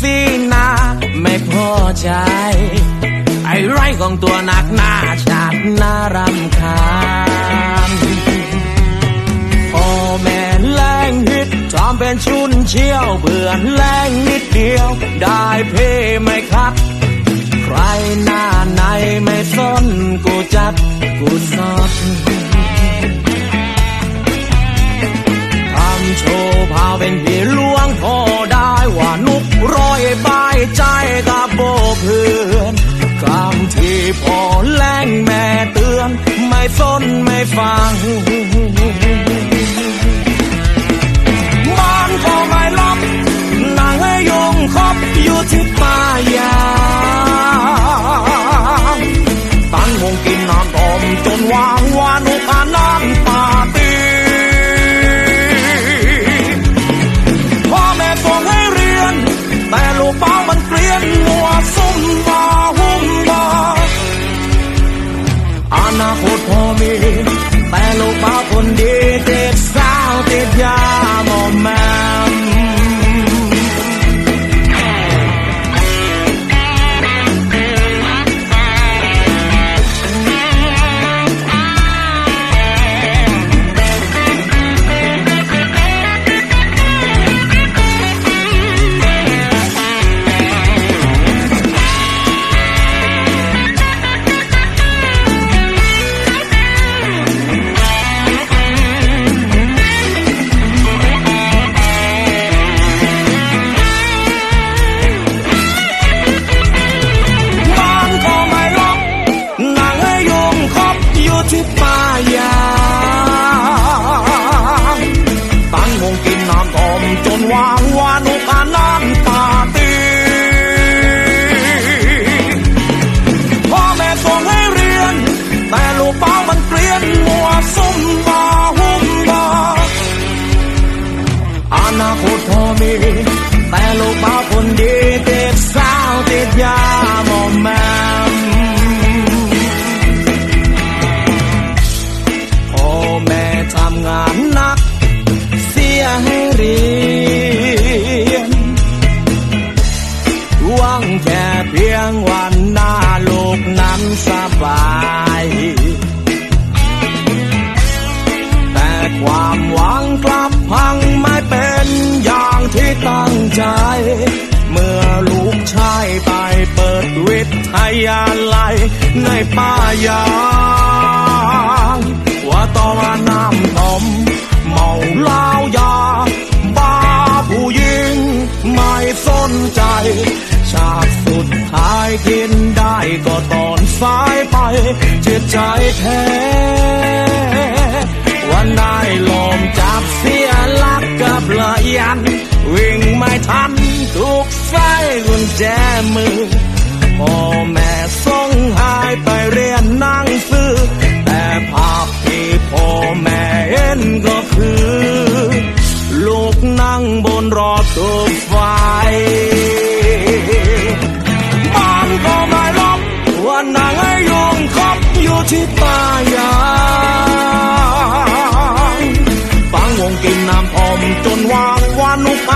สีหน้าไม่พอใจ ไอ้ไรของตัวหนักหน้าชาติน่ารำคาญพ่อแม่แรงฮิตจอมเป็นชุนเชี่ยวเบื่อแรงนิดเดียว ได้เพไหมครับ ใครหน้าไหนไม่สนกูจัดกูสดทำโชว์พาเป็นพี่หลวงพอได้ว่านุ กร้อยบายใจกับโบเพื่อนคำที่พอแรงแม่เตือน ไม่สนไม่ฟังบ้านก็ไม่ล็อกนางให้ยงคบอยู่ที่ป่ายางตั้งวงกินน้ำต้มจนวางา ยาลัยในป่ายางว่าต่อมาน้ำต้มเมาเหล้ายา บ้าผู้หญิงไม่สนใจชาติสุดท้ายกินได้ก็ตอนสายไปเจ็บใจแท้วันได้ลมจับเสียหลักกับละยันวิ่งไม่ทันถูกใส่กุญแจมือ พ่อแม่ส่งหายไปเรียนหนังสือ แต่ภาพที่พ่อแม่เห็นก็คือ ลูกนั่งบนรอตู้ไฟบ้านก็ไม่ล้มวันนั่งให้ยงคบอยู่ที่ตายายฟังวงกินน้ำอมจนวางวานุภา